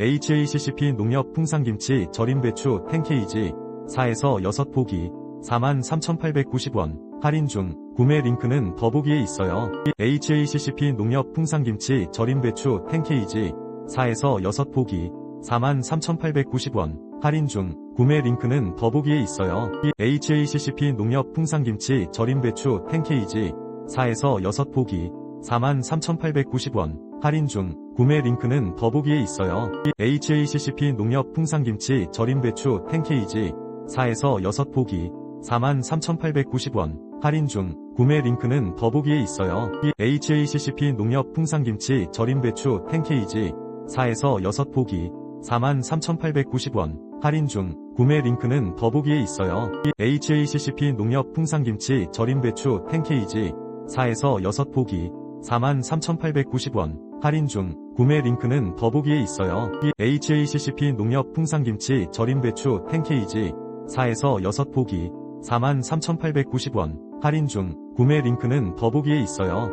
HACCP 농협 풍산김치 절임 배추 10kg 4에서 6포기 43,890원. 할인 중. 구매 링크는 더보기에 있어요. HACCP 농협 풍산김치 절임 배추 10kg 4에서 6포기 43,890원. 할인 중. 구매 링크는 더보기에 있어요. HACCP 농협 풍산김치 절임 배추 10kg 4에서 6포기 43,890원 할인 중 구매 링크는 더보기에 있어요. HACCP 농협 풍산김치 절임 배추 10kg 4에서 6포기 43,890원 할인 중 구매 링크는 더보기에 있어요. HACCP 농협 풍산김치 절임 배추 10kg 4에서 6포기 43,890원 할인 중 구매 링크는 더보기에 있어요. HACCP 농협 풍산김치 절임 배추 10kg 4에서 6포기 43,890원 할인 중 구매 링크는 더보기에 있어요. HACCP 농협 풍산김치 절임 배추 10kg 4에서 6포기 43,890원 할인 중 구매 링크는 더보기에 있어요.